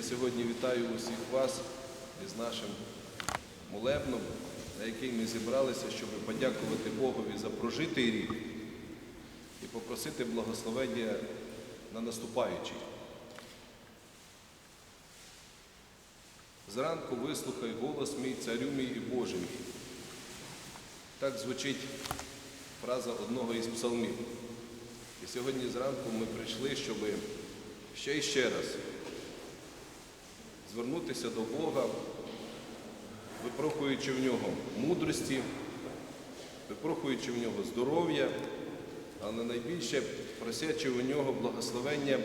Я сьогодні вітаю усіх вас із нашим молебном, на який ми зібралися, щоб подякувати Богові за прожитий рік і попросити благословення на наступаючий. Зранку вислухай голос мій, царю мій і Боже мій. Так звучить фраза одного із псалмів. І сьогодні зранку ми прийшли, щоб ще і ще раз звернутися до Бога, випрохуючи в нього мудрості, випрохуючи в нього здоров'я, але найбільше просячи у нього благословення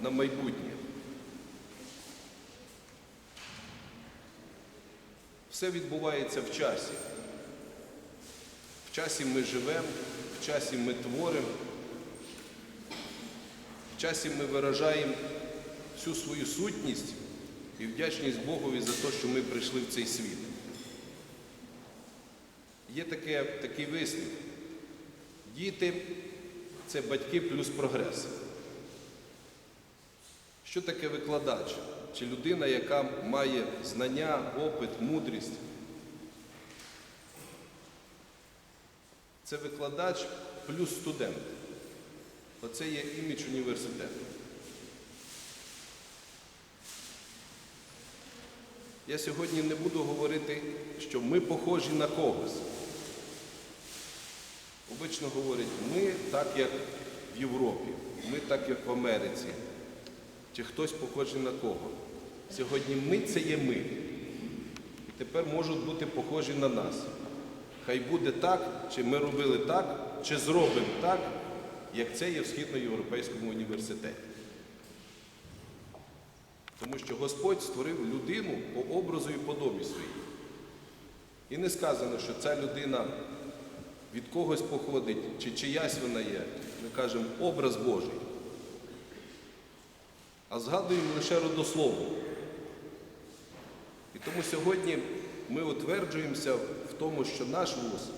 на майбутнє. Все відбувається в часі. В часі ми живемо, в часі ми творимо, в часі ми виражаємо всю свою сутність і вдячність Богові за те, що ми прийшли в цей світ. Є таке, такий вислів. Діти це батьки плюс прогрес. Що таке викладач? Чи людина, яка має знання, опит, мудрість? Це викладач плюс студент. Оце є імідж університету. Я сьогодні не буду говорити, що ми похожі на когось. Обично говорять, ми так, як в Європі, ми так, як в Америці, чи хтось похожий на кого. Сьогодні ми це є ми. І тепер можуть бути похожі на нас. Хай буде так, чи ми робили так, чи зробимо так, як це є в Східноєвропейському університеті. Тому що Господь створив людину по образу і подобі своїй. І не сказано, що ця людина від когось походить, чи чиясь вона є. Ми кажемо образ Божий. А згадуємо лише родословно. І тому сьогодні ми утверджуємося в тому, що наш вуз,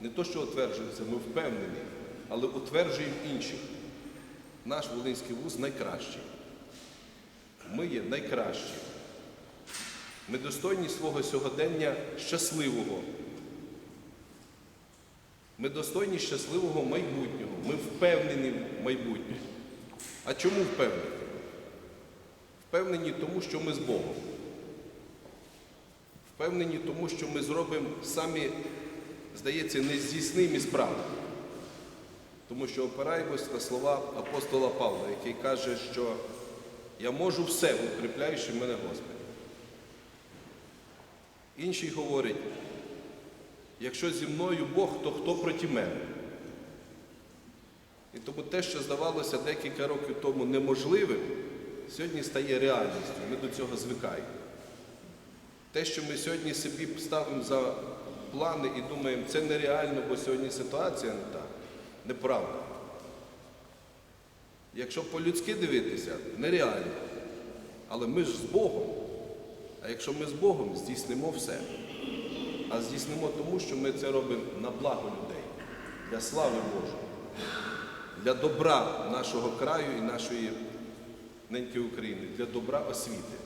не то, що утверджуємося, ми впевнені, але утверджуємо інших. Наш Волинський вуз найкращий. Ми є найкращі. Ми достойні свого сьогодення щасливого. Ми достойні щасливого майбутнього. Ми впевнені в майбутньому. А чому впевнені? Впевнені тому, що ми з Богом. Впевнені тому, що ми зробимо самі, здається, нездійснимі справи. Тому що опираємось на слова апостола Павла, який каже, що я можу все, укріпляючи мене Господь. Інший говорить, якщо зі мною Бог, то хто проти мене? І тому те, що здавалося декілька років тому неможливим, сьогодні стає реальністю. Ми до цього звикаємо. Те, що ми сьогодні собі ставимо за плани і думаємо, це нереально, бо сьогодні ситуація не та, неправда. Якщо по-людськи дивитися, нереально. Але ми ж з Богом. А якщо ми з Богом, здійснимо все. А здійснимо тому, що ми це робимо на благо людей, для слави Божої, для добра нашого краю і нашої неньки України, для добра освіти.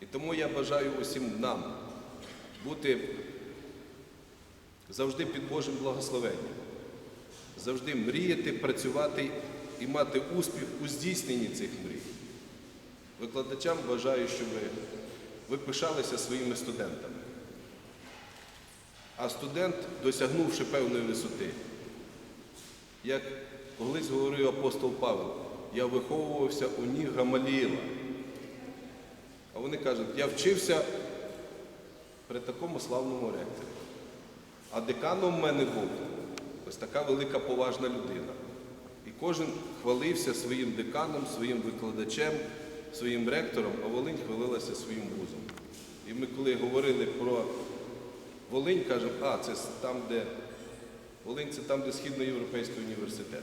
І тому я бажаю усім нам бути завжди під Божим благословенням, завжди мріяти, працювати і мати успіх у здійсненні цих мрій. Викладачам бажаю, щоб ви пишалися своїми студентами. А студент, досягнувши певної висоти, як колись говорив апостол Павел, я виховувався у ніг Гамаліїла. А вони кажуть, я вчився при такому славному ректорі. А деканом в мене був ось така велика поважна людина. Кожен хвалився своїм деканом, своїм викладачем, своїм ректором, а Волинь хвалилася своїм вузом. І ми, коли говорили про Волинь, кажемо, а, це там, де Волинь це там, де Східноєвропейський університет.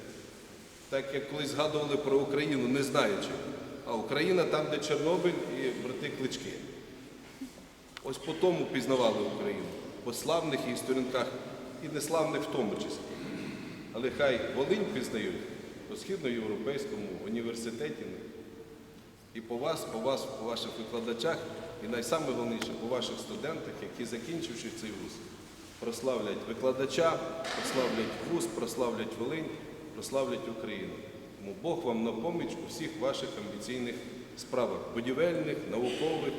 Так як колись згадували про Україну, не знаючи, а Україна там, де Чорнобиль і брати Клички. Ось по тому пізнавали Україну, по славних її сторінках і неславних в тому числі. Але хай Волинь пізнають у Східноєвропейському університеті І по вас, по вас, по ваших викладачах, і найсайголовніше по ваших студентах, які закінчивши цей вуз, прославлять викладача, прославлять вуз, прославлять Волинь, прославлять Україну. Тому Бог вам на поміч у всіх ваших амбіційних справах будівельних, наукових,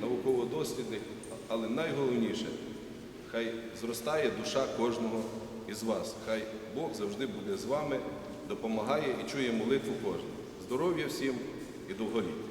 науково-дослідних, але найголовніше, хай зростає душа кожного із вас. Хай Бог завжди буде з вами, допомагає і чує молитву кожного. Здоров'я всім і довголіття.